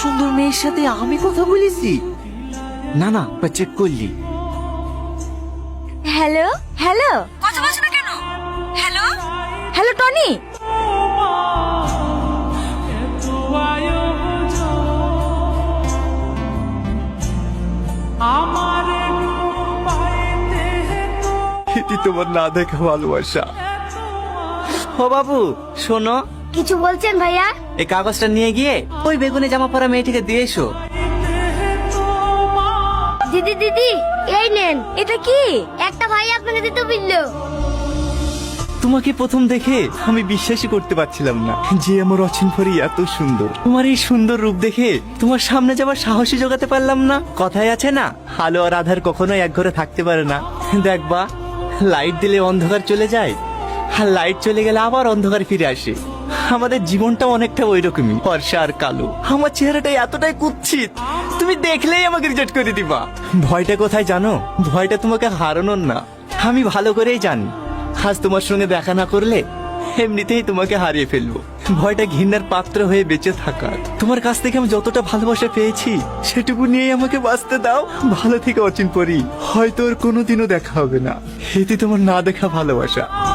সুন্দর মেয়ের সাথে আমি কথা বলেছি? না না চেক করলি। Hello hello. কথা বলছো না কেন? হ্যালো? Hello Tony. এটি তোমার না দেখা ভালোবাসা। ও বাবু শোনো কিছু বলছেন ভাইয়া? এই কাগজটা নিয়ে গিয়ে ওই বেগুনে জামা পরা মেয়েটিকে দিয়ে এসো। দিদি দিদি এই নেন এটা কি? একটা ভাই আপনাকে দিতে বলল। তোমাকে প্রথম দেখে আমি বিশ্বাসই করতে পারছিলাম না যে আমার অচিনফরি এত সুন্দর। তোমার এই সুন্দর রূপ দেখে তোমার সামনে যাবার সাহসী জোগাতে পারলাম না। কথায় আছে না আলো আর আধার কখনোই এক ঘরে থাকতে পারে না। দেখবা লাইট দিলে অন্ধকার চলে যায় আর লাইট চলে গেলে আবার অন্ধকার ফিরে আসে। আমাদের জীবনটা অনেকটা ওই রকমই ফর্সা আর কালো। আমার চেহারাটা এতটাই কুৎসিত, তুমি দেখলেই আমাকে রিজেক্ট করে দিবা। ভয়টা কোথায় জানো? ভয়টা তোমাকে হারানোর না। আমি ভালো করেই জানি। আজ তোমার সঙ্গে দেখা না করলে এমনিতেই তোমাকে হারিয়ে ফেলব। ভয়টা ঘৃণার পাত্র হয়ে বেঁচে থাকার। তোমার কাছ থেকে আমি যতটা ভালোবাসা পেয়েছি, সেটুকু নিয়েই আমাকে বাঁচতে দাও। ভালো থেকে অচিন পরি, হয়তো ওর কোনোদিনও দেখা হবে না। এতে তোমার না দেখা ভালোবাসা।